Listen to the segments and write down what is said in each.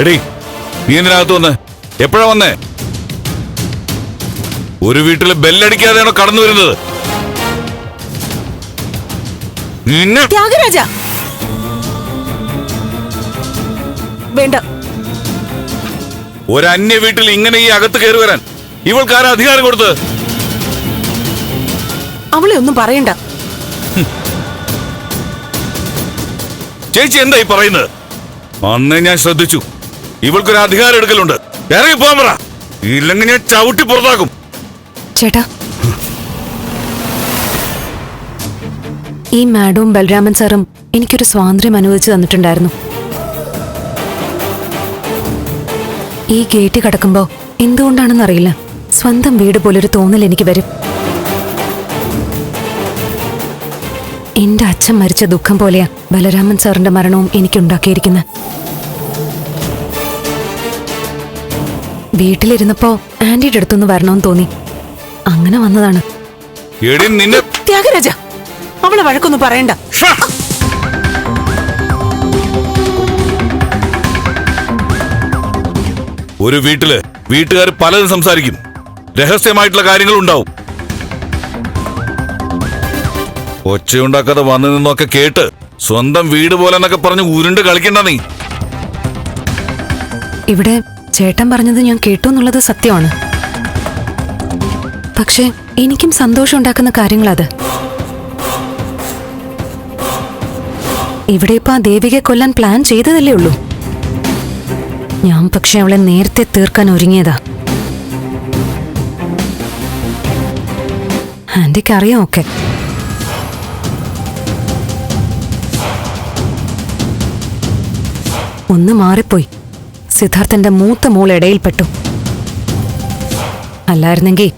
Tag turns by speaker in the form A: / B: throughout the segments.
A: എടി നീ എന്തിനകത്ത് വന്ന്? എപ്പോഴാ വന്നേ? ഒരു വീട്ടിൽ ബെല്ലടിക്കാതെയാണോ കടന്നു വരുന്നത്? നിന്നെ
B: ത്യാഗരാജ! വേണ്ട.
A: ഒരു അന്യ വീട്ടിൽ ഇങ്ങനെ ഈ അകത്ത് കയറി വരാൻ ഇവൾക്കാരാ അധികാരം കൊടുത്ത്
B: അവളെ ഒന്നും പറയണ്ട.
A: ചേച്ചി ഈ പറയുന്നത്? അന്നേ ഞാൻ ശ്രദ്ധിച്ചു. ഇവൾക്കൊരു അധികാരം എടുക്കലുണ്ട്. ഇറങ്ങി പോകാൻ പറ. ഇല്ലെങ്കിൽ ഞാൻ ചവിട്ടി പുറത്താക്കും.
C: ചേട്ടാ. ഈ മാഡവും ബൽരാമൻ സാറും എനിക്കൊരു സ്വാതന്ത്ര്യം അനുവദിച്ചു തന്നിട്ടുണ്ടായിരുന്നു. ഈ ഗേറ്റ് കടക്കുമ്പോ എന്തുകൊണ്ടാണെന്നറിയില്ല. സ്വന്തം വീട് പോലൊരു തോന്നൽ എനിക്ക് വരും. എന്റെ അച്ഛൻ മരിച്ച ദുഃഖം പോലെയാ ബലരാമൻ സാറിന്റെ മരണവും എനിക്കുണ്ടാക്കിയിരിക്കുന്നത് വീട്ടിലിരുന്നപ്പോ ആന്റിയുടെ അടുത്തൊന്ന് വരണമെന്ന് തോന്നി. അങ്ങനെ വന്നതാണ്.
A: എടി നിന്നെ
B: ത്യാഗരാജ അവളെ വഴക്കൊന്നും പറയണ്ട.
A: ഒരു വീട്ടിൽ വീട്ടുകാർ പലതും സംസാരിക്കും. രഹസ്യമായിട്ടുള്ള കാര്യങ്ങൾ ഉണ്ടാവും ഒച്ചയുണ്ടാക്കാതെ വന്നു നിന്നൊക്കെ കേട്ട് സ്വന്തം വീട് പോലെ എന്നൊക്കെ പറഞ്ഞ് ഉരുണ്ട് കളിക്കണ്ട നീ.
C: ഇവിടെ ചേട്ടൻ പറഞ്ഞത് ഞാൻ കേട്ടു എന്നുള്ളത് സത്യമാണ്. പക്ഷേ എനിക്കും സന്തോഷം ഉണ്ടാക്കുന്ന കാര്യങ്ങളത്. ഇവിടെ ഇപ്പൊ ആ ദേവികയെ കൊല്ലാൻ പ്ലാൻ ചെയ്തതല്ലേ ഉള്ളൂ. ഞാൻ പക്ഷെ അവളെ നേരത്തെ തീർക്കാൻ ഒരുങ്ങിയതാ. ആന്റിക്ക് അറിയാം ഒക്കെ. ഒന്ന് മാറിപ്പോയി. സിദ്ധാർത്ഥന്റെ മൂത്ത മോൾ ഇടയിൽപ്പെട്ടു. അല്ലായിരുന്നെങ്കിൽ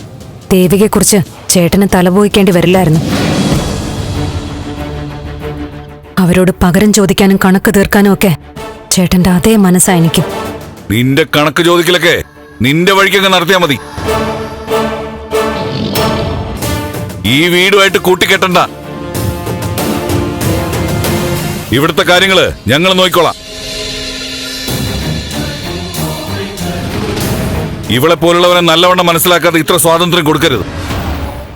C: ദേവികയെക്കുറിച്ച് ചേട്ടന് തലപോയിക്കേണ്ടി വരില്ലായിരുന്നു. അവരോട് പകരം ചോദിക്കാനും കണക്ക് തീർക്കാനും ഒക്കെ ചേട്ടന്റെ അതേ മനസ്സായിരിക്കും.
A: നിന്റെ കണക്ക് ചോദിക്കലൊക്കെ നിന്റെ വഴിക്കൊക്കെ നടത്തിയാ മതി. ഈ വീടുമായിട്ട് കൂട്ടിക്കെട്ടണ്ട. ഇവിടുത്തെ കാര്യങ്ങൾ ഞങ്ങൾ നോക്കിക്കോളാം. ഇവളെ പോലുള്ളവരെ നല്ലവണ്ണം മനസ്സിലാക്കാതെ ഇത്ര സ്വാതന്ത്ര്യം കൊടുക്കരുത്.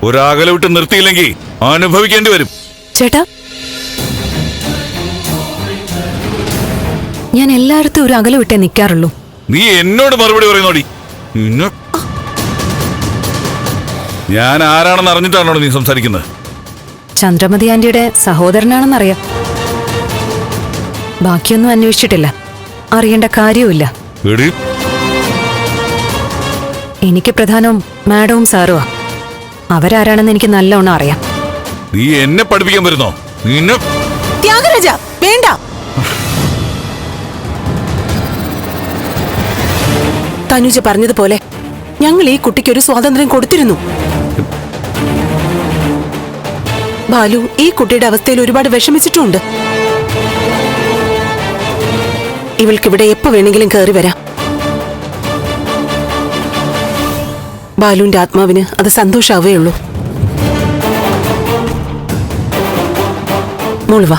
A: ഒരാകല വിട്ട് നിർത്തിയില്ലെങ്കിൽ അനുഭവിക്കേണ്ടി വരും.
C: ചേട്ടാ. ഞാൻ എല്ലായിടത്തും ഒരു അകല വിട്ടേ നിൽക്കാറുള്ളൂ
A: നീ എന്നോട് മറുപടി പറയുന്നോടി? നിന്നെ ഞാൻ ആരാണെന്ന് അറിഞ്ഞിട്ടാണോ നീ സംസാരിക്കുന്നത്?
C: ചന്ദ്രമതി ആന്റിയുടെ സഹോദരനാണെന്നറിയാം. ബാക്കിയൊന്നും അന്വേഷിച്ചിട്ടില്ല. അറിയേണ്ട കാര്യവുമില്ല. എനിക്ക് പ്രധാനവും മാഡവും സാറോ അവരാരാണെന്ന് എനിക്ക് നല്ലോണം അറിയാം.
A: നീ എന്നെ പഠിപ്പിക്കാൻ വരുന്നോ? നിന്നെ
B: ത്യാഗരാജ വേണ്ട. തനുജ പറഞ്ഞതുപോലെ ഞങ്ങൾ ഈ കുട്ടിക്ക് ഒരു സ്വാതന്ത്ര്യം കൊടുത്തിരുന്നു. ബാലു ഈ കുട്ടിയുടെ അവസ്ഥയിൽ ഒരുപാട് വിഷമിച്ചിട്ടുമുണ്ട്. ഇവൾക്കിവിടെ എപ്പോ വേണമെങ്കിലും കയറി വരാം. ബാലുവിന്റെ ആത്മാവിന് അത് സന്തോഷാവേ ഉള്ളൂ വാ.